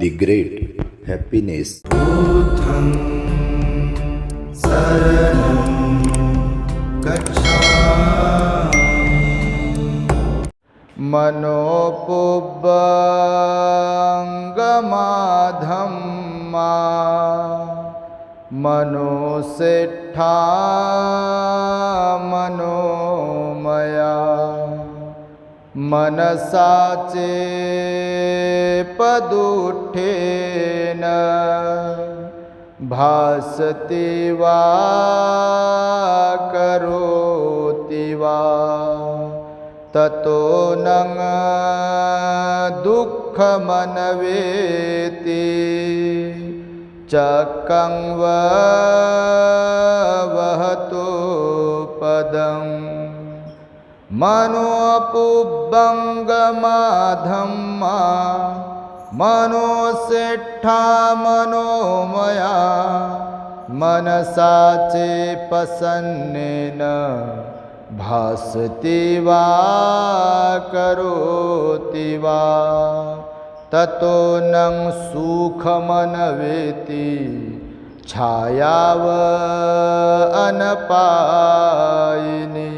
The Great Happiness. मनोपुब्बङ्गमाधम्मा। मनोसेठा Manomaya मनसाचे पदुठेन भासति वा करोति वा ततो नङ दुःखमनवेति चकं वहतु મનોપુબંગમાધમ્મા મનોશેઠા મનોમયા મનસાચે પસન્નેન ભાસતી વા કરોતિ વા તતો નં સુખમનવેતિ છાયાવ અનપાયની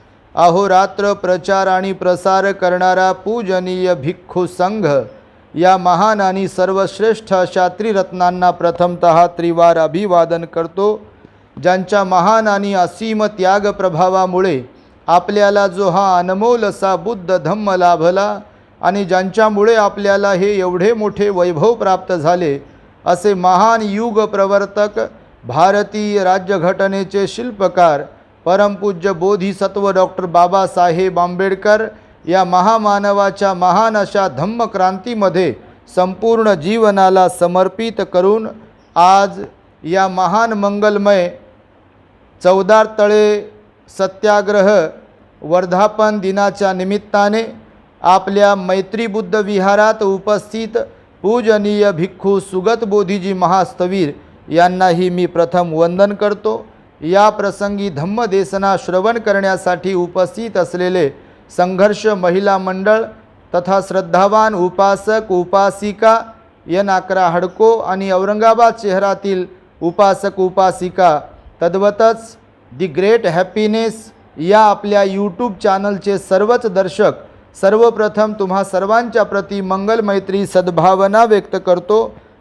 अहोरात्र प्रचार आणि प्रसार करणारा पूजनीय भिक्खू संघ. या महान आणि सर्वश्रेष्ठ अशा त्रिरत्नांना प्रथमत त्रिवार अभिवादन करतो ज्यांच्या महान आणि असीम त्याग प्रभावामुळे आपल्याला जो हा अनमोल असा बुद्ध धम्म लाभला आणि ज्यांच्यामुळे आपल्याला हे एवढे मोठे वैभव प्राप्त झाले असे महान युग प्रवर्तक भारतीय राज्यघटनेचे शिल्पकार परमपूज्य बोधिसत्व डॉक्टर बाबासाहेब आंबेडकर या महामानवाच्या महान अशा धम्मक्रांतीमध्ये संपूर्ण जीवनाला समर्पित करून आज या महान मंगलमय चौदार तळे सत्याग्रह वर्धापन दिनाच्या निमित्ताने आपल्या मैत्रीबुद्ध विहारात उपस्थित पूजनीय भिक्खू सुगत बोधीजी महास्तवीर यांनाही मी प्रथम वंदन करतो. या प्रसंगी धम्मदेसना श्रवण करण्यासाठी उपस्थित असलेले संघर्ष महिला मंडळ तथा श्रद्धावान उपासक उपासिका यन अकरा हडको आणि औरंगाबाद शहरातील उपासक उपासिका तद्वतच दी ग्रेट हॅपीनेस या आपल्या यूट्यूब चॅनलचे सर्वच दर्शक सर्वप्रथम तुम्हा सर्वांच्या प्रती मंगल मैत्री सद्भावना व्यक्त करतो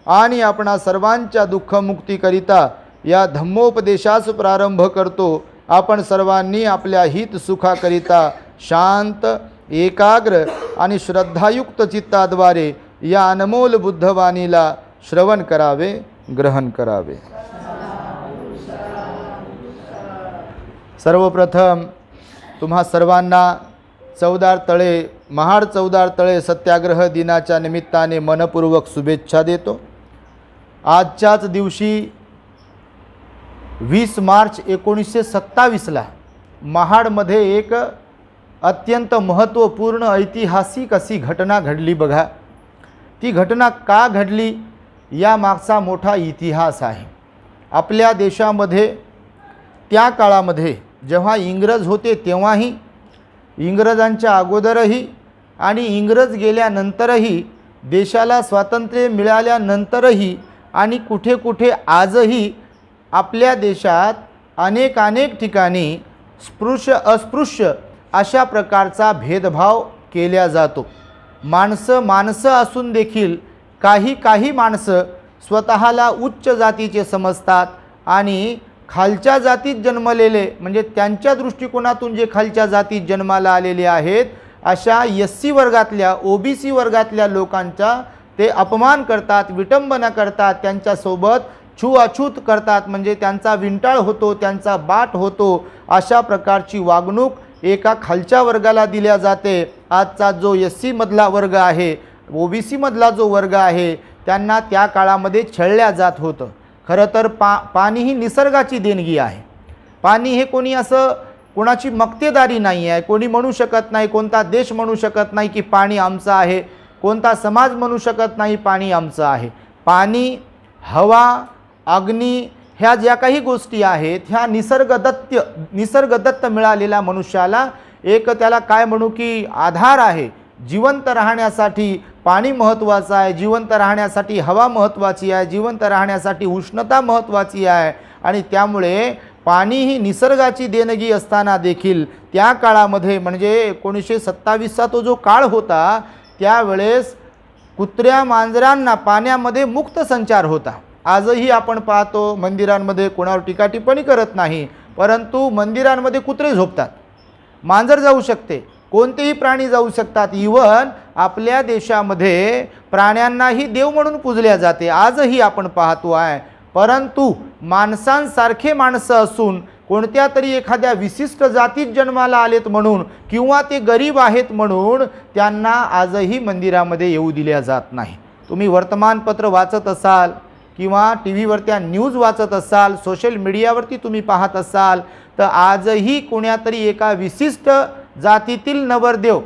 आणि आपणा सर्वांच्या दुःखमुक्तीकरिता या धम्मोपदेशास प्रारंभ करतो. आपण सर्वांनी आपल्या हित सुखाकरिता शांत एकाग्र आणि श्रद्धायुक्त चित्ताद्वारे या अनमोल बुद्धवाणीला श्रवण करावे ग्रहण करावे. सर्वप्रथम तुम्हा सर्वांना चौदार तळे महाड चौदार तळे सत्याग्रह दिनाच्या निमित्ताने मनपूर्वक शुभेच्छा देतो. आजच्याच दिवशी वीस मार्च एकोणीसशे सत्तावीसला महाडमध्ये एक अत्यंत महत्त्वपूर्ण ऐतिहासिक अशी घटना घडली बघा. ती घटना का घडली? या मागचा मोठा इतिहास आहे. आपल्या देशामध्ये त्या काळामध्ये जेव्हा इंग्रज होते तेव्हाही इंग्रजांच्या अगोदरही आणि इंग्रज गेल्यानंतरही देशाला स्वातंत्र्य मिळाल्यानंतरही आणि कुठे कुठे आजही आपल्या देशात अनेक अनेक ठिकाणी स्पृश्य अस्पृश्य अशा प्रकारचा भेदभाव केला जातो. माणसं माणसं असून देखील काही काही माणसं स्वतःला उच्च जातीचे समजतात आणि खालच्या जातीत जन्मलेले म्हणजे त्यांच्या दृष्टिकोनातून जे खालच्या जातीत जन्माला आलेले आहेत अशा एस सी वर्गातल्या ओ बी सी वर्गातल्या लोकांचा ते अपमान करतात विटंबना करतात त्यांच्यासोबत छूअछूत करतात. म्हणजे त्यांचा विंटाळ होतो त्यांचा बाट होतो. अशा प्रकारची वागणूक एका खालच्या वर्गाला दिल्या जाते. आजचा जो एस सीमधला वर्ग आहे ओ बी सीमधला जो वर्ग आहे त्यांना त्या काळामध्ये छळल्या जात होतं. खरं तर पा पाणी ही निसर्गाची देणगी आहे. पाणी हे कोणी असं कोणाची मक्तेदारी नाही आहे. कोणी म्हणू शकत नाही कोणता देश म्हणू शकत नाही की पाणी आमचं आहे. कोणता समाज म्हणू शकत नाही पाणी आमचं आहे. पाणी हवा अग्नी ह्या ज्या काही गोष्टी आहेत ह्या निसर्गदत्त निसर्गदत्त मिळालेल्या मनुष्याला एक त्याला काय म्हणू की आधार आहे. जिवंत राहण्यासाठी पाणी महत्त्वाचं आहे जिवंत राहण्यासाठी हवा महत्त्वाची आहे जिवंत राहण्यासाठी उष्णता महत्त्वाची आहे. आणि त्यामुळे पाणी ही निसर्गाची देणगी असताना देखील त्या काळामध्ये म्हणजे एकोणीसशे सत्तावीसचा तो जो काळ होता त्यावेळेस कुत्र्या मांजरांना पाण्यामध्ये मुक्त संचार होता. आजही आपण पाहतो मंदिरांमध्ये कोणावर टीकाटिप्पणी करत नाही परंतु मंदिरांमध्ये कुत्रे झोपतात. मांजर जाऊ शकते कोणतेही प्राणी जाऊ शकतात. इवन आपल्या देशामध्ये प्राण्यांनाही देव म्हणून पूजल्या जाते आजही आपण पाहतो आहे. परंतु माणसांसारखे माणसं असून कोणत्या तरी एखाद्या विशिष्ट जातीत जन्माला आलेत म्हणून किंवा ते गरीब आहेत म्हणून त्यांना आजही मंदिरामध्ये येऊ दिल्या जात नाही. तुम्ही वर्तमानपत्र वाचत असाल किंवा टी व्हीवर त्या न्यूज वाचत असाल सोशल मीडियावरती तुम्ही पाहत असाल तर आजही कोण्यातरी एका विशिष्ट जातीतील नवरदेव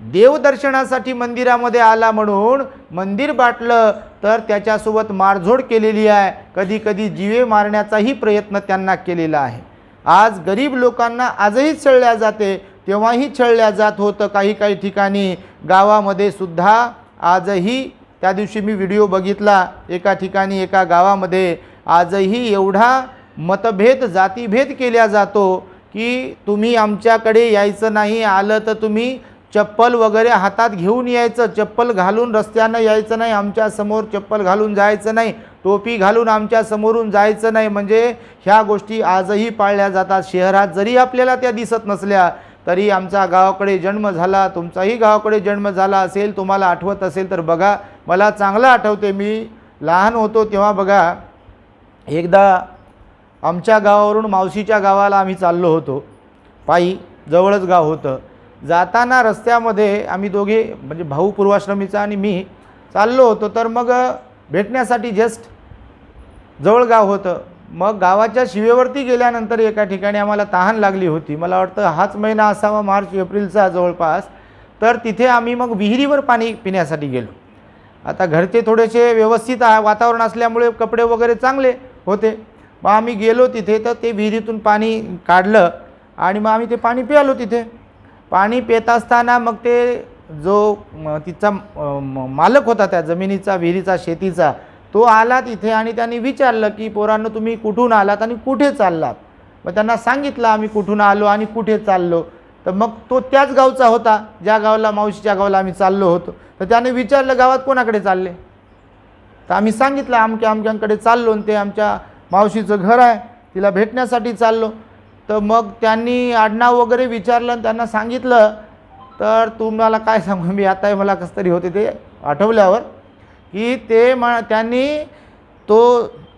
देवदर्शनासाठी मंदिरामध्ये आला म्हणून मंदिर बाटलं तर त्याच्यासोबत मारझोड केलेली आहे. कधी कधी जीवे मारण्याचाही प्रयत्न त्यांना केलेला आहे. आज गरीब लोकांना आजही छळल्या जाते तेव्हाही छळल्या जात होतं काही काही ठिकाणी. गावामध्ये सुद्धा आजही त्या दिवशी मी व्हिडिओ बघितला एका ठिकाणी एका गावामध्ये. आजही एवढा मतभेद जातीभेद केला जातो की तुम्ही आमच्याकडे यायचं नाही. आलं तर तुम्ही चप्पल वगैरे हातात घेऊन यायचं चप्पल घालून रस्त्यानं यायचं नाही आमच्यासमोर चप्पल घालून जायचं नाही टोपी घालून आमच्या समोरून जायचं नाही. म्हणजे ह्या गोष्टी आजही पाळल्या जातात. शहरात जरी आपल्याला त्या दिसत नसल्या तरी आमचा गावाकडे जन्म झाला तुमचाही गावाकडे जन्म झाला असेल तुम्हाला आठवत असेल तर बघा. मला चांगलं आठवते मी लहान होतो तेव्हा बघा एकदा आमच्या गावावरून मावशीच्या गावाला आम्ही चाललो होतो. पायी जवळच गाव होतं. जाताना रस्त्यामध्ये आम्ही दोघे म्हणजे भाऊ पूर्वाश्रमीचा आणि मी चाललो होतो. तर मग भेटण्यासाठी जस्ट जवळ गाव होतं. मग गावाच्या शिवेवरती गेल्यानंतर एका ठिकाणी आम्हाला तहान लागली होती. मला वाटतं हाच महिना असावा मार्च एप्रिलचा जवळपास. तर तिथे आम्ही मग विहिरीवर पाणी पिण्यासाठी गेलो. आता घरचे थोडेसे व्यवस्थित आ- वातावरण असल्यामुळे कपडे वगैरे चांगले होते. मग आम्ही गेलो तिथे तर ते विहिरीतून पाणी काढलं आणि मग आम्ही ते पाणी प्यालो तिथे. पाणी पित असताना मग ते जो तिचा मालक होता त्या जमिनीचा विहिरीचा शेतीचा तो आला तिथे आणि त्यांनी विचारलं की पोरांनो तुम्ही कुठून आलात आणि कुठे चाललात? मग त्यांना सांगितलं आम्ही कुठून आलो आणि कुठे चाललो? तर मग तो त्याच गावचा होता ज्या गावाला मावशीच्या गावाला आम्ही चाललो होतो. तर त्याने विचारलं गावात कोणाकडे चालले? तर आम्ही सांगितलं अमक्या अमक्यांकडे चाललो आणि ते आमच्या मावशीचं घर आहे तिला भेटण्यासाठी चाललो. तर मग त्यांनी आडनाव वगैरे विचारलं आणि त्यांना सांगितलं तर तुम्हाला काय सांगू मी आता मला कसं तरी होते ते आठवल्यावर की ते म त्यांनी तो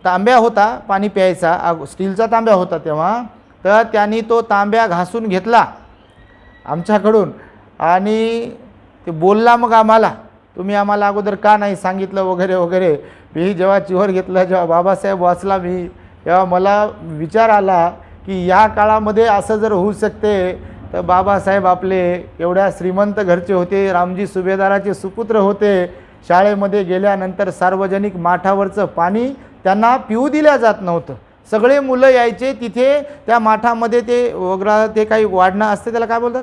तांब्या होता पाणी प्यायचा आग- स्टीलचा तांब्या होता तेव्हा तर त्यांनी तो तांब्या घासून घेतला आमच्याकडून. आणि ते बोलला मग आम्हाला तुम्ही आम्हाला अगोदर का नाही सांगितलं वगैरे वगैरे? मी जेव्हा चिवर घेतलं जेव्हा बाबासाहेब वाचला मी तेव्हा मला विचार आला की या काळामध्ये असं जर होऊ शकते तर बाबासाहेब आपले एवढ्या श्रीमंत घरचे होते रामजी सुभेदाराचे सुपुत्र होते शाळेमध्ये गेल्यानंतर सार्वजनिक माठावरचं पाणी त्यांना पिऊ दिल्या जात नव्हतं. सगळे मुलं यायचे तिथे त्या माठामध्ये ते वगळा ते काही वाढणं असते त्याला काय बोलतात?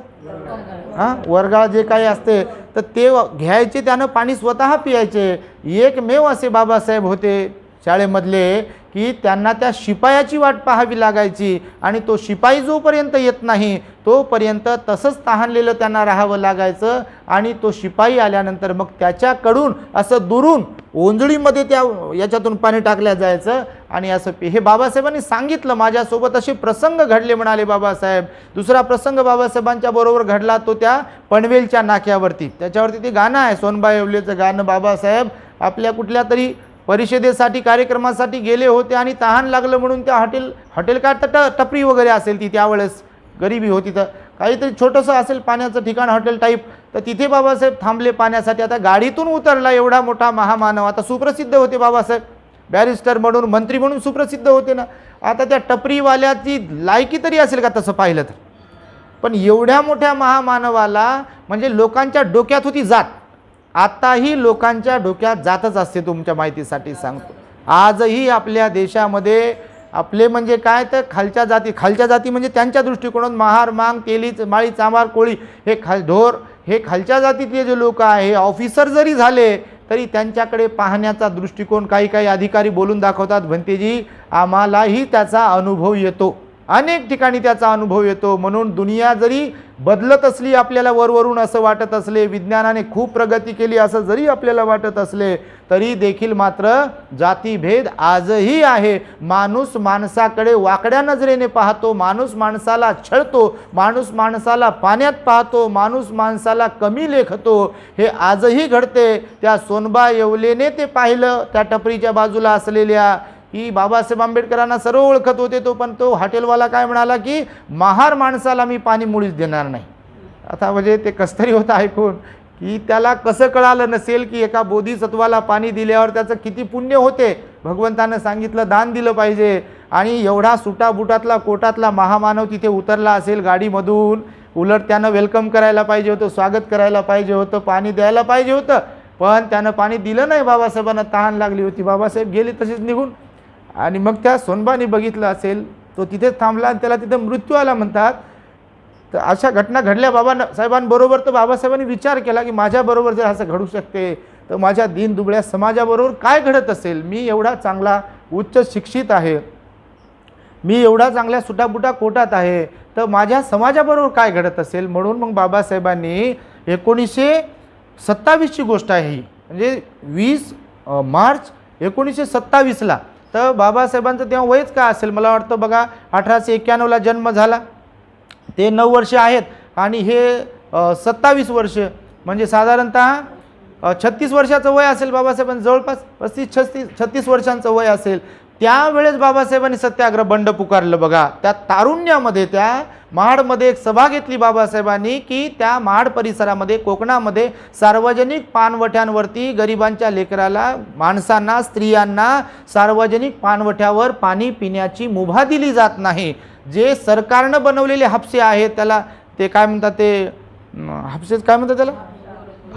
हां? वर्गाळ जे काही असते तर ते घ्यायचे त्यानं पाणी स्वतः पियायचे. एकमेव असे बाबासाहेब होते शाळेमधले की त्यांना त्या शिपायाची वाट पाहावी लागायची आणि तो शिपाई जोपर्यंत येत नाही तोपर्यंत तसंच तहानलेलं त्यांना राहावं लागायचं आणि तो शिपाई आल्यानंतर मग त्याच्याकडून असं दुरून ओंजळीमध्ये त्या याच्यातून पाणी टाकल्या जायचं. आणि असं हे बाबासाहेबांनी सांगितलं माझ्यासोबत असे प्रसंग घडले म्हणाले बाबासाहेब. दुसरा प्रसंग बाबासाहेबांच्या बरोबर घडला तो त्या पनवेलच्या नाक्यावरती. त्याच्यावरती ते गाणं आहे सोनबाई येवलेचं गाणं. बाबासाहेब आपल्या कुठल्या तरी परिषदेसाठी कार्यक्रमासाठी गेले होते आणि तहान लागलं म्हणून त्या हॉटेल हॉटेल काय? तर ट टपरी वगैरे असेल ती त्यावेळेस. गरिबी होती तर. काहीतरी छोटंसं असेल पाण्याचं ठिकाण हॉटेल टाईप तर तिथे बाबासाहेब थांबले पाण्यासाठी. आता गाडीतून उतरला एवढा मोठा महामानव. आता सुप्रसिद्ध होते बाबासाहेब. बॅरिस्टर म्हणून मंत्री म्हणून सुप्रसिद्ध होते ना. आता त्या टपरीवाल्याची लायकी तरी असेल का तसं पाहिलं तर? पण एवढ्या मोठ्या महामानवाला म्हणजे लोकांच्या डोक्यात होती जात. आताही लोकांच्या डोक्यात जातच असते तुमच्या माहितीसाठी सांगतो. आजही आपल्या देशामध्ये आपले म्हणजे काय तर खालच्या जाती खालच्या जाती म्हणजे त्यांच्या दृष्टिकोनात महार मांग तेली माळी चांभार कोळी हे खाल ढोर हे खालच्या जातीतले जे लोक आहे ऑफिसर जरी झाले तरी त्यांच्याकडे पाहण्याचा दृष्टिकोन काही काही अधिकारी बोलून दाखवतात. भंतेजी आम्हालाही त्याचा अनुभव येतो. अनेक ठिकाणी त्याचा अनुभव येतो. म्हणून दुनिया जरी बदलत असली आपल्याला वरवरून असं वाटत असले विज्ञानाने खूप प्रगती केली असं जरी आपल्याला वाटत असले तरी देखील मात्र जातीभेद आजही आहे. माणूस माणसाकडे वाकड्या नजरेने पाहतो माणूस माणसाला छळतो माणूस माणसाला पाण्यात पाहतो माणूस माणसाला कमी लेखतो. हे आजही घडते. त्या सोनबा येवलेने ते पाहिलं त्या टपरीच्या बाजूला असलेल्या की बाबासाहेब आंबेडकरांना सर्व ओळखत होते तो पण तो हॉटेलवाला काय म्हणाला की महार माणसाला मी पाणी मुळीच देणार नाही. आता म्हणजे ते कसतरी होतं ऐकून की त्याला कसं कळालं नसेल की एका बोधिसत्वाला पाणी दिल्यावर त्याचं किती पुण्य होते? भगवंतानं सांगितलं दान दिलं पाहिजे. आणि एवढा सुटाबुटातला कोटातला महामानव तिथे उतरला असेल गाडीमधून उलट त्यानं वेलकम करायला पाहिजे होतं स्वागत करायला पाहिजे होतं पाणी द्यायला पाहिजे होतं. पण त्यानं पाणी दिलं नाही बाबासाहेबांना तहान लागली होती. बाबासाहेब गेले तसेच निघून. आणि मग त्या सोनबाने बघितलं असेल तो तिथेच थांबला आणि त्याला तिथं मृत्यू आला म्हणतात. तर अशा घटना घडल्या बाबा साहेबांबरोबर तर बाबासाहेबांनी विचार केला की माझ्याबरोबर जर असं घडू शकते तर माझ्या दीन दुबळ्या समाजाबरोबर काय घडत असेल? मी एवढा चांगला उच्च शिक्षित आहे. मी एवढा चांगल्या सुटाबुटा कोटात आहे. तर माझ्या समाजाबरोबर काय घडत असेल? म्हणून मग बाबासाहेबांनी एकोणीसशे सत्तावीसची गोष्ट आहे ही. म्हणजे वीस मार्च एकोणीसशे सत्तावीसला तर बाबासाहेबांचं तेव्हा वयच का असेल? मला वाटतं बघा अठराशे एक्क्याण्णवला जन्म झाला. ते नऊ वर्ष आहेत आणि हे सत्तावीस वर्ष. म्हणजे साधारणतः छत्तीस वर्षाचं वय असेल बाबासाहेबांचं जवळपास पस्तीस छत्तीस छत्तीस वर्षांचं वय असेल. त्यावेळेस बाबासाहेबांनी सत्याग्रह बंड पुकारलं बघा. त्या तारुण्यामध्ये त्या महाडमध्ये एक सभा घेतली बाबासाहेबांनी की त्या महाड परिसरामध्ये कोकणामध्ये सार्वजनिक पानवठ्यांवरती गरिबांच्या लेकराला माणसांना स्त्रियांना सार्वजनिक पानवठ्यावर पाणी पिण्याची मुभा दिली जात नाही. जे सरकारनं बनवलेले हापसे आहेत त्याला ते काय म्हणतात ते हापसेच काय म्हणतात त्याला?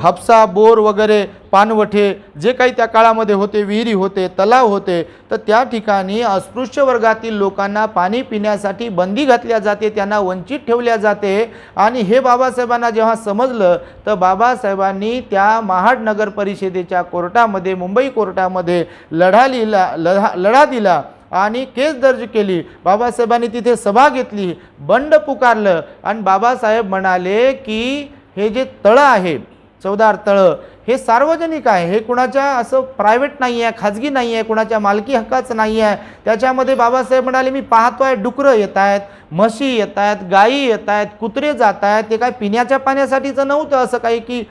हापसा बोर वगैरे पानवठे जे काही त्या काळामध्ये होते विहिरी होते तलाव होते तर त्या ठिकाणी अस्पृश्य वर्गातील लोकांना पाणी पिण्यासाठी बंदी घातल्या जाते त्यांना वंचित ठेवल्या जाते. आणि हे बाबासाहेबांना जेव्हा समजलं तर बाबासाहेबांनी त्या महाड नगर परिषदेच्या कोर्टामध्ये मुंबई कोर्टामध्ये लढा लिहिला लढा लढा दिला आणि केस दर्ज केली. बाबासाहेबांनी तिथे सभा घेतली बंड पुकारलं. आणि बाबासाहेब म्हणाले की हे जे तळं आहे चौदार तळं हे सार्वजनिक आहे. हे कुणाच्या असं प्रायव्हेट नाही आहे खाजगी नाही आहे कुणाच्या मालकी हक्काचं नाही आहे त्याच्यामध्ये बाबासाहेब म्हणाले मी पाहतो आहे डुकरं येत आहेत म्हशी येत आहेत गायी येत आहेत कुत्रे जात आहेत ते काय पिण्याच्या पाण्यासाठीचं नव्हतं असं काही की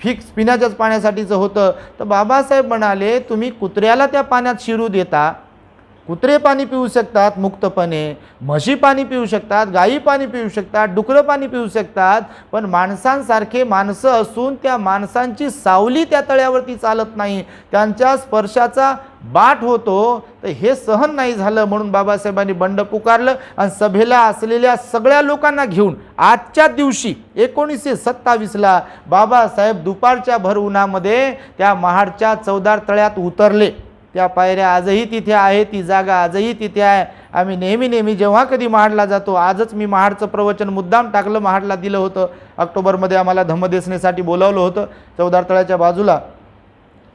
फिक्स पिण्याच्याच पाण्यासाठीचं होतं? तर बाबासाहेब म्हणाले तुम्ही कुत्र्याला त्या पाण्यात शिरू देता कुत्रे पाणी पिऊ शकतात मुक्तपणे म्हशी पाणी पिऊ शकतात गायी पाणी पिऊ शकतात डुकरं पाणी पिऊ शकतात पण माणसांसारखे माणसं असून त्या माणसांची सावली त्या तळ्यावरती चालत नाही. त्यांच्या स्पर्शाचा बाट होतो तर हे सहन नाही झालं म्हणून बाबासाहेबांनी बंड पुकारलं आणि सभेला असलेल्या सगळ्या लोकांना घेऊन आजच्या दिवशी एकोणीसशे सत्तावीसला बाबासाहेब दुपारच्या भर उन्हामध्ये त्या महाडच्या चौदार तळ्यात उतरले. त्या पायऱ्या आजही तिथे आहे ती जागा आजही तिथे आहे. आम्ही नेहमी नेहमी जेव्हा कधी महाडला जातो आजच मी महाडचं प्रवचन मुद्दाम टाकलं महाडला दिलं होतं. ऑक्टोबरमध्ये आम्हाला धम्मदेसनेसाठी बोलावलं होतं. चौदार तळ्याच्या बाजूला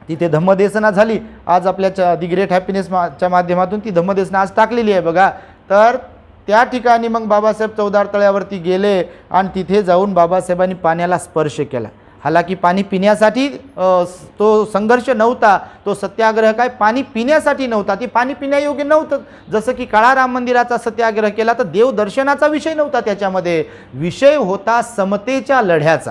तिथे धम्मदेसना झाली. आज आपल्या दी ग्रेट हॅपीनेस च्या माध्यमातून ती धम्मदेसना आज टाकलेली आहे बघा. तर त्या ठिकाणी मग बाबासाहेब चौदार तळ्यावरती गेले आणि तिथे जाऊन बाबासाहेबांनी पाण्याला स्पर्श केला. हालांकि पाणी पिण्यासाठी तो संघर्ष नव्हता तो सत्याग्रह काय पाणी पिण्यासाठी नव्हता. ते पाणी पिण्यायोग्य नव्हतं. जसं की काळाराम मंदिराचा सत्याग्रह केला तर देवदर्शनाचा विषय नव्हता त्याच्यामध्ये. विषय होता समतेच्या लढ्याचा.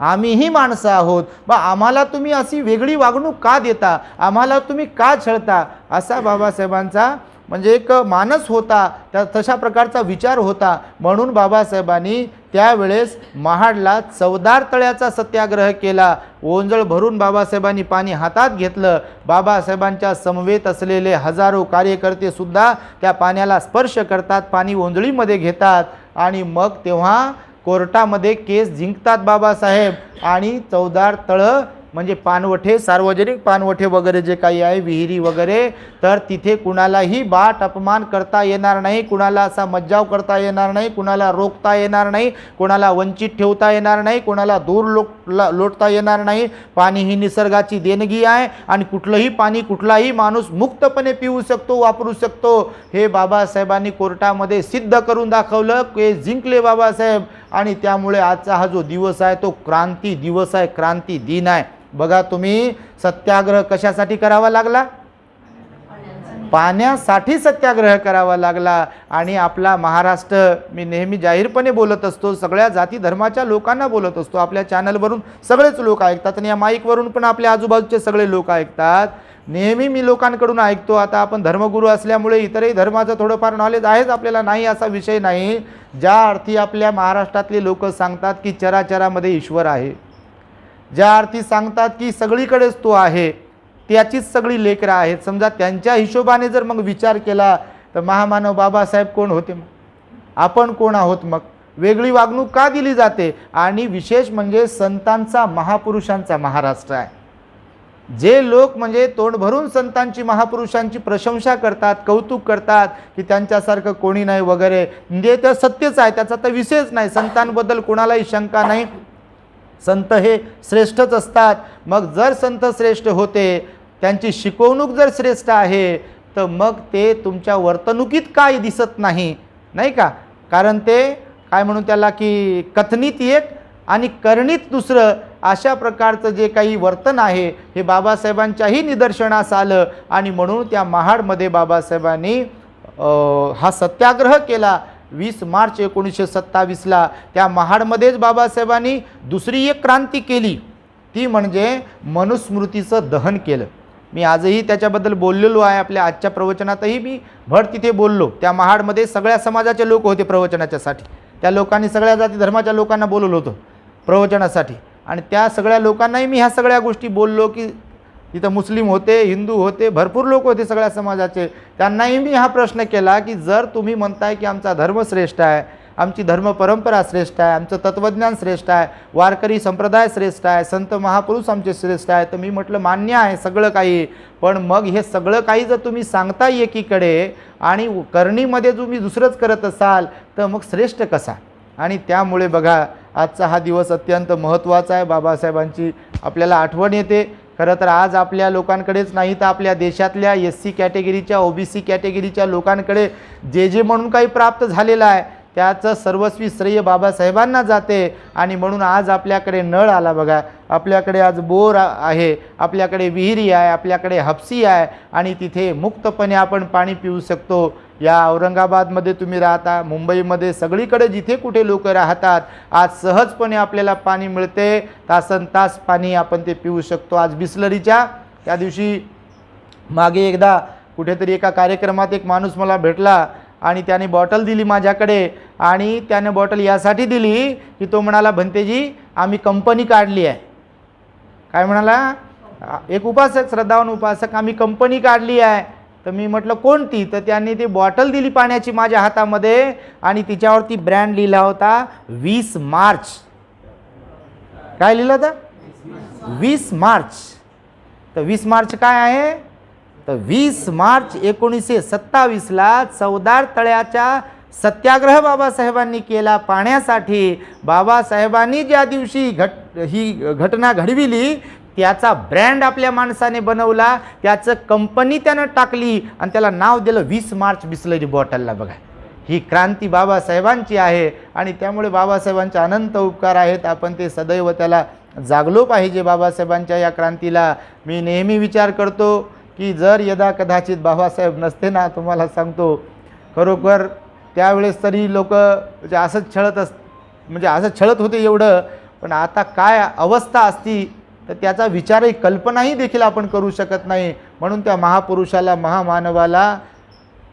आम्हीही माणसं आहोत. बा आम्हाला तुम्ही अशी वेगळी वागणूक का देता? आम्हाला तुम्ही का छळता? असा बाबासाहेबांचा म्हणजे एक मानस होता. त्या तशा प्रकारचा विचार होता. म्हणून बाबासाहेबांनी त्यावेळेस महाडला चवदार तळ्याचा सत्याग्रह केला. ओंजळ भरून बाबासाहेबांनी पाणी हातात घेतलं. बाबासाहेबांच्या समवेत असलेले हजारो कार्यकर्तेसुद्धा त्या पाण्याला स्पर्श करतात पाणी ओंजळीमध्ये घेतात. आणि मग तेव्हा कोर्टामध्ये केस जिंकतात बाबासाहेब. आणि चवदार तळं म्हणजे पानवठे सार्वजनिक पानवठे वगैरे जे काही आहे विहिरी वगैरे तर तिथे कुणालाही बाट अपमान करता येणार नाही कुणाला असा मज्जाव करता येणार नाही कुणाला रोखता येणार नाही कुणाला वंचित ठेवता येणार नाही कुणाला दूर लोट ला- लोटता येणार नाही. पाणी ही निसर्गाची देणगी आहे आणि कुठलंही पाणी कुठलाही माणूस मुक्तपणे पिऊ शकतो वापरू शकतो. हे बाबासाहेबांनी कोर्टामध्ये सिद्ध करून दाखवलं के जिंकले बाबासाहेब. आणि त्यामुळे आजचा हा जो दिवस आहे तो क्रांती दिवस आहे क्रांती दिन आहे. बघा तुम्ही सत्याग्रह कशासाठी करावा लागला? पाण्यासाठी सत्याग्रह करावा लागला. आणि आपला महाराष्ट्र मी नेहमी जाहीरपणे बोलत असतो सगळ्या जाती धर्माच्या लोकांना बोलत असतो. आपल्या चॅनलवरून सगळेच लोक ऐकतात आणि या माईकवरून पण आपल्या आजूबाजूचे सगळे लोक ऐकतात. नेहमी मी लोकांकडून ऐकतो. आता आपण धर्मगुरू असल्यामुळे इतरही धर्माचं थोडंफार नॉलेज आहेच आपल्याला नाही असा विषय नाही. ज्या अर्थी आपल्या महाराष्ट्रातले लोक सांगतात की चराचरामध्ये ईश्वर आहे. ज्या अर्थी सांगतात की सगळीकडेच तो आहे त्याचीच सगळी लेकरं आहेत. समजा त्यांच्या हिशोबाने जर मग विचार केला तर महामानव बाबासाहेब कोण होते मग? आपण कोण आहोत मग? वेगळी वागणूक का दिली जाते? आणि विशेष म्हणजे संतांचा महापुरुषांचा महाराष्ट्र आहे. जे लोक म्हणजे तोंड भरून संतांची महापुरुषांची प्रशंसा करतात कौतुक करतात की त्यांच्यासारखं कोणी नाही वगैरे. म्हणजे तर सत्यच आहे त्याचा तर विषयच नाही. संतांबद्दल कोणालाही शंका नाही. संत हे श्रेष्ठच असतात. मग जर संत श्रेष्ठ होते त्यांची शिकवणूक जर श्रेष्ठ आहे तर मग ते तुमच्या वर्तणुकीत काय दिसत नाही नाही का? कारण ते काय म्हणून त्याला की कथनीत एक आणि करणीत दुसरं अशा प्रकारचं जे काही वर्तन आहे हे बाबासाहेबांच्याही निदर्शनास आलं आणि म्हणून त्या महाडमध्ये बाबासाहेबांनी हा सत्याग्रह केला. वीस मार्च एकोणीसशे सत्तावीसला त्या महाडमध्येच बाबासाहेबांनी दुसरी एक क्रांती केली. ती म्हणजे मनुस्मृतीचं दहन केलं. मी आजही त्याच्याबद्दल बोललेलो आहे आपल्या आजच्या प्रवचनातही मी भर तिथे बोललो. त्या महाडमध्ये सगळ्या समाजाचे लोक होते प्रवचनाच्यासाठी त्या लोकांनी सगळ्या जाती धर्माच्या लोकांना बोलवलं होतं प्रवचनासाठी. आणि त्या सगळ्या लोकांनाही मी ह्या सगळ्या गोष्टी बोललो की तिथं मुस्लिम होते हिंदू होते भरपूर लोक होते सगळ्या समाजाचे. त्यांनाही मी हा प्रश्न केला की जर तुम्ही म्हणताय की आमचा धर्म श्रेष्ठ आहे आमची धर्म परंपरा श्रेष्ठ आहे आमचं तत्त्वज्ञान श्रेष्ठ आहे वारकरी संप्रदाय श्रेष्ठ आहे संत महापुरुष आमचे श्रेष्ठ आहे तर मी म्हटलं मान्य आहे सगळं काही. पण मग हे सगळं काही जर तुम्ही सांगताय एकीकडे आणि करणीमध्ये तुम्ही दुसरंच करत असाल तर मग श्रेष्ठ कसा? आणि त्यामुळे बघा आजचा हा दिवस अत्यंत महत्त्वाचा आहे. बाबासाहेबांची आपल्याला आठवण येते. खरं तर आज आपल्या लोकांकडेच नाही तर आपल्या देशातल्या एस सी कॅटेगरीच्या ओ बी सी कॅटेगरीच्या लोकांकडे जे जे म्हणून काही प्राप्त झालेलं आहे त्याचं सर्वस्वी श्रेय बाबासाहेबांना जाते आणि म्हणून आज आपल्याकडे नळ आला बघा. आपल्याकडे आज बोर आहे आपल्याकडे विहिरी आहे आपल्याकडे हपसी आहे आणि तिथे मुक्तपणे आपण पाणी पिऊ शकतो. या औरंगाबादमध्ये तुम्ही राहता मुंबईमध्ये सगळीकडे जिथे कुठे लोक राहतात आज सहजपणे आपल्याला पाणी मिळते. तासन तास पाणी आपण ते पिऊ शकतो. आज बिस्लरीच्या त्या दिवशी मागे एकदा कुठेतरी एका कार्यक्रमात एक माणूस मला भेटला आणि त्याने बॉटल दिली माझ्याकडे आणि त्याने बॉटल यासाठी दिली की तो म्हणाला भंतेजी आम्ही कंपनी काढली आहे. काय म्हणाला? एक उपासक श्रद्धावान उपासक आम्ही कंपनी काढली आहे. तर मी म्हटलं कोणती? तर त्यांनी ती बॉटल दिली पाण्याची माझ्या हातामध्ये आणि तिच्यावरती ब्रँड लिहिला होता वीस मार्च. काय लिहिलं होतं? वीस मार्च. तर वीस मार्च काय आहे? तर वीस मार्च एकोणीसशे सत्तावीसला चौदार तळ्याच्या सत्याग्रह बाबासाहेबांनी केला पाण्यासाठी. बाबासाहेबांनी ज्या दिवशी घट ही घटना घडविली त्याचा ब्रँड आपल्या माणसाने बनवला त्याचं कंपनी त्यानं टाकली आणि त्याला नाव दिलं वीस मार्च बिसलरी बॉटलला बघा ही क्रांती बाबासाहेबांची आहे आणि त्यामुळे बाबासाहेबांचे अनंत उपकार आहेत. आपण ते सदैव त्याला जागलो पाहिजे बाबासाहेबांच्या या क्रांतीला. मी नेहमी विचार करतो की जर यदा कदाचित बाबासाहेब नसते ना तुम्हाला सांगतो खरोखर त्यावेळेस तरी लोक म्हणजे असंच छळत अस म्हणजे असं छळत होते एवढं पण आता काय अवस्था असती तर त्याचा विचारही कल्पनाही देखील आपण करू शकत नाही. म्हणून त्या महापुरुषाला महामानवाला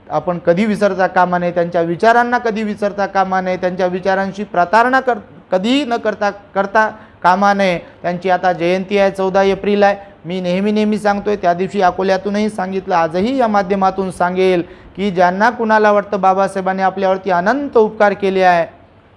आपण कधी विसरता कामा नये त्यांच्या विचारांना कधी विसरता कामा नये त्यांच्या विचारांशी प्रतारणा कर कधी न करता करता कामा नये त्यांची आता जयंती आहे चौदा एप्रिल आहे. मी नेहमी नेहमी सांगतोय त्या दिवशी अकोल्यातूनही सांगितलं आजही या माध्यमातून सांगेल की ज्यांना कुणाला वाटतं बाबासाहेबांनी आपल्यावरती अनंत उपकार केले आहे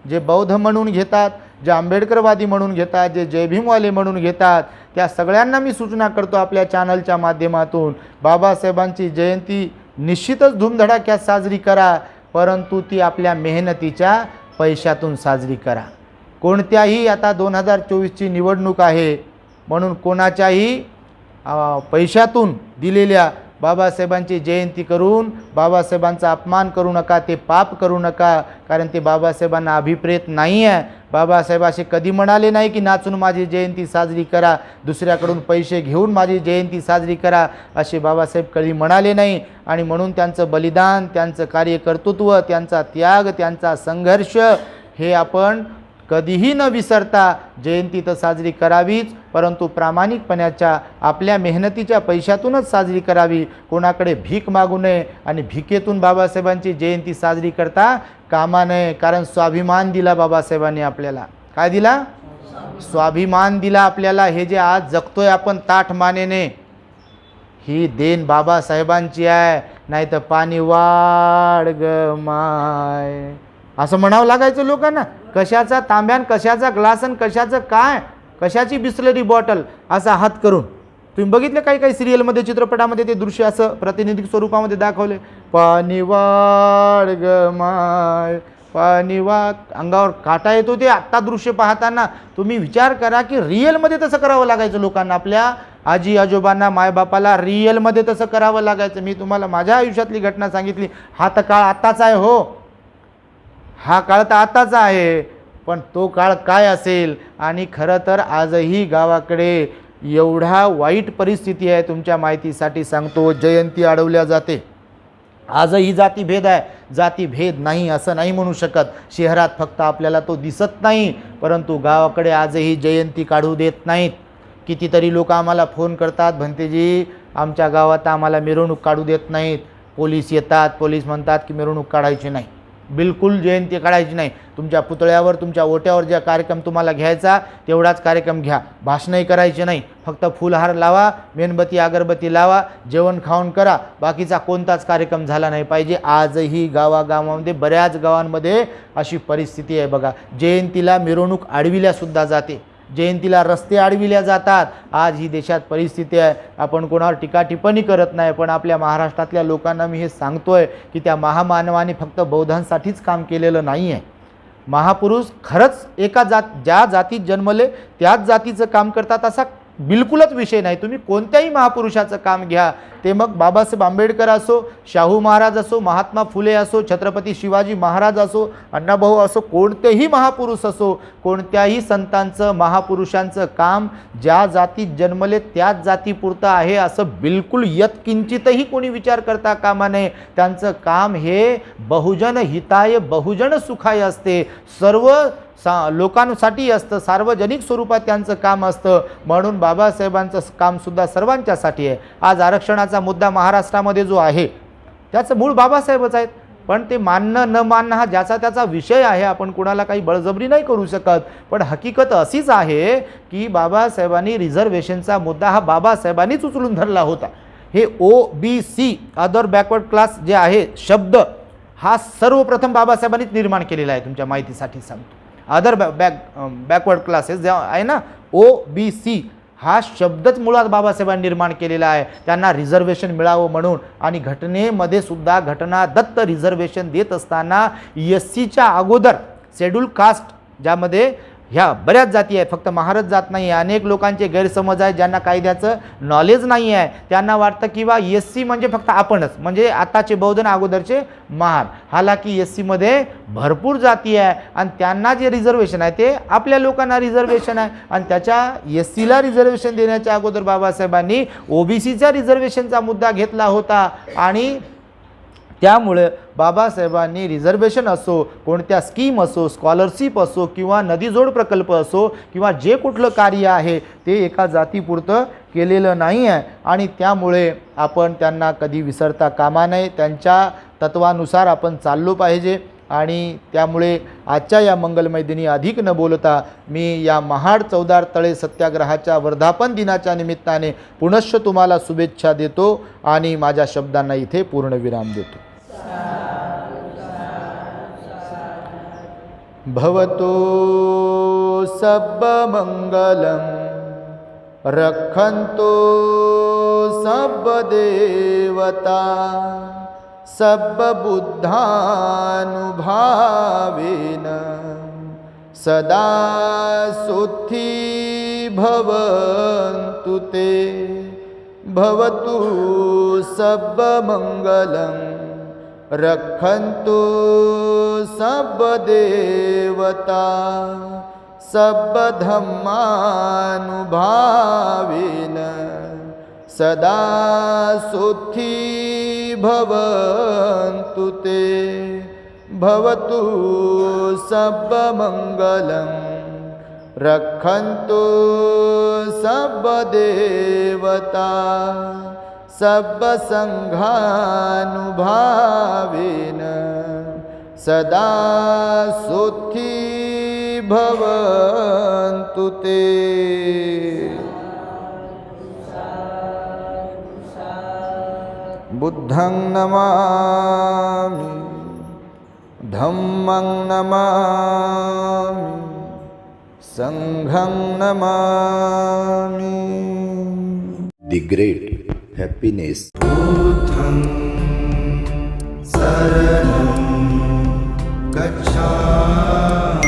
जे बौद्ध म्हणून घेतात जे आंबेडकरवादी म्हणून घेतात जे जयभीमवाले म्हणून घेतात त्या सगळ्यांना मी सूचना करतो आपल्या चॅनलच्या माध्यमातून. बाबासाहेबांची जयंती निश्चितच धूमधडाक्यात साजरी करा परंतु ती आपल्या मेहनतीच्या पैशातून साजरी करा. कोणत्याही आता दोन हजार चोवीसची निवडणूक आहे म्हणून कोणाच्याही पैशातून दिलेल्या बाबासाहेबांची जयंती करून बाबासाहेबांचा अपमान करू नका ते पाप करू नका कारण ते बाबासाहेबांना अभिप्रेत नाही आहे बाबासाहेब असे कधी म्हणाले नाही की नाचून माझी जयंती साजरी करा दुसऱ्याकडून पैसे घेऊन माझी जयंती साजरी करा असे बाबासाहेब कधी म्हणाले नाही. आणि म्हणून त्यांचं बलिदान त्यांचं कार्यकर्तृत्व त्यांचा त्याग त्यांचा संघर्ष हे आपण कधीही न विसरता जयंती तर साजरी करावीच परंतु प्रामाणिकपणाच्या आपल्या मेहनतीच्या पैशातूनच साजरी करावी. कोणाकडे भीक मागू नये आणि भिकेतून बाबासाहेबांची जयंती साजरी करता कामा नये कारण स्वाभिमान दिला बाबासाहेबांनी आपल्याला. काय दिला? स्वाभिमान दिला आपल्याला. हे जे आज जगतोय आपण ताठ मानेने ही देन बाबासाहेबांची आहे नाही तर पाणी वाढ ग माय. असं म्हणावं लागायचं लोकांना. कशाचा तांब्यान कशाचा ग्लास आणि कशाचं काय? कशाची बिस्लरी बॉटल? असा हात करून. तुम्ही बघितलं काही काही सिरियलमध्ये चित्रपटामध्ये ते दृश्य असं प्रातिनिधिक स्वरूपामध्ये दाखवले? पाणी वाढ ग माय पाणी वा अंगावर काटा येतो ते आत्ता दृश्य पाहताना. तुम्ही विचार करा की रिअलमध्ये तसं करावं लागायचं लोकांना. आपल्या आजी आजोबांना मायबापाला रिअलमध्ये तसं करावं लागायचं. मी तुम्हाला माझ्या आयुष्यातली घटना सांगितली. हा तर काळ आत्ताच आहे हो. हा काळ तर आताचा आहे पण तो काळ काय असेल? आणि खरं तर आजही गावाकडे एवढा वाईट परिस्थिती आहे तुमच्या माहितीसाठी सांगतो. जयंती अडवल्या जाते. आजही जातीभेद आहे. जातीभेद नाही असं नाही म्हणू शकत. शहरात फक्त आपल्याला तो दिसत नाही परंतु गावाकडे आजही जयंती काढू देत नाहीत. कितीतरी लोक आम्हाला फोन करतात भंतेजी आमच्या गावात आम्हाला मिरवणूक काढू देत नाहीत. पोलीस येतात पोलीस म्हणतात की मिरवणूक काढायची नाही. बिलकुल जयंती काढायची नाही. तुमच्या पुतळ्यावर तुमच्या ओट्यावर ज्या कार्यक्रम तुम्हाला घ्यायचा तेवढाच कार्यक्रम घ्या. भाषणही करायचे नाही. फक्त फुलहार लावा मेणबत्ती अगरबत्ती लावा जेवण खाऊन करा. बाकीचा कोणताच कार्यक्रम झाला नाही पाहिजे. आजही गावागावामध्ये बऱ्याच गावांमध्ये अशी परिस्थिती आहे बघा. जयंतीला मिरवणूक आडविल्यासुद्धा जाते. जयंतीला रस्ते अडविल्या जातात. आज ही देशात परिस्थिती आहे. आपण कोणावर टीका टिप्पणी करत नाही पण आपल्या महाराष्ट्रातल्या लोकांना मी हे सांगतोय की त्या महामानवाने फक्त बौद्धांसाठीच काम केलेलं नाही आहे महापुरुष खरंच एका जात ज्या जातीत जन्मले त्याच जातीचं काम करतात असा बिलकुलच विषय नाही. तुम्ही कोणत्याही महापुरुषाचं काम घ्या. ते मग बाबासाहेब आंबेडकर असो शाहू महाराज असो महात्मा फुले असो छत्रपती शिवाजी महाराज असो अण्णाभाऊ असो कोणतेही महापुरुष असो कोणत्याही संतांचं महापुरुषांचं काम ज्या जातीत जन्मले त्याच जातीपुरतं आहे असं बिलकुल यत्किंचितही कोणी विचार करता कामा नये. त्यांचं काम हे बहुजन हिताय बहुजन सुखाय असते. सर्व सा लोकांसाठी असतं सार्वजनिक स्वरूपात त्यांचं काम असतं. म्हणून बाबासाहेबांचं कामसुद्धा सर्वांच्यासाठी आहे. आज आरक्षणाचा मुद्दा महाराष्ट्रामध्ये जो आहे त्याचं मूळ बाबासाहेबच आहेत. पण ते मानणं न मानणं हा ज्याचा त्याचा विषय आहे आपण कुणाला काही बळजबरी नाही करू शकत. पण हकीकत अशीच आहे की बाबासाहेबांनी रिझर्वेशनचा मुद्दा हा बाबासाहेबांनीच उचलून धरला होता. हे O B C other backward class जे आहे शब्द हा सर्वप्रथम बाबासाहेबांनीच निर्माण केलेला आहे तुमच्या माहितीसाठी सांगतो. अदर बॅ बॅक बॅकवर्ड क्लासेस जे आहे ना ओ बी सी हा शब्दच मुळात बाबासाहेबांनी निर्माण केलेला आहे. त्यांना रिझर्वेशन मिळावं म्हणून आणि घटनेमध्ये सुद्धा घटना दत्त रिझर्वेशन देत असताना एस सीच्या अगोदर शेड्यूल कास्ट ज्यामध्ये ह्या बऱ्याच जाती आहेत. फक्त महाराज जात नाही आहे अनेक लोकांचे गैरसमज आहेत ज्यांना कायद्याचं नॉलेज नाही आहे त्यांना वाटतं की बा एस सी म्हणजे फक्त आपणच. म्हणजे आताचे बहुजन अगोदरचे महार हालाकी एस सीमध्ये भरपूर जाती आहे आणि त्यांना जे रिझर्वेशन आहे ते आपल्या लोकांना रिझर्वेशन आहे. आणि त्याच्या एस सीला रिझर्वेशन देण्याच्या अगोदर बाबासाहेबांनी ओबीसीच्या रिझर्वेशनचा मुद्दा घेतला होता. आणि त्यामुळे बाबासाहेबांनी रिझर्वेशन असो कोणत्या स्कीम असो स्कॉलरशिप असो किंवा नदीजोड प्रकल्प असो किंवा जे कुठलं कार्य आहे ते एका जातीपुरतं केलेलं नाही आहे आणि त्यामुळे आपण त्यांना कधी विसरता कामा नये. त्यांच्या तत्वानुसार आपण चाललो पाहिजे. आणि त्यामुळे आजच्या या मंगलमय दिनी अधिक न बोलता मी या महाड चौदार तळे सत्याग्रहाच्या वर्धापन दिनाच्या निमित्ताने पुनश्च तुम्हाला शुभेच्छा देतो आणि माझ्या शब्दांना इथे पूर्णविराम देतो. भवतो सब्बमङ्गलं रक्षन्तु सब्बदेवता। सब्बबुद्धानुभावेन। सदा सुखी भवन्तु ते। भवतु सब्बमङ्गलम्। रक्षन्तु सब्बदेवता सब्बधम्मानुभावेन सदा सुखी भवन्तु ते। भवतु सब्बमङ्गलम् रक्षन्तु सब्बदेवता सब्बसङ्घानुभावेन सदा सुखी भवन्तु ते। बुद्धं नमामि धम्मं नमामि सङ्घं नमामि। The great happiness. Saranam, Gacchami.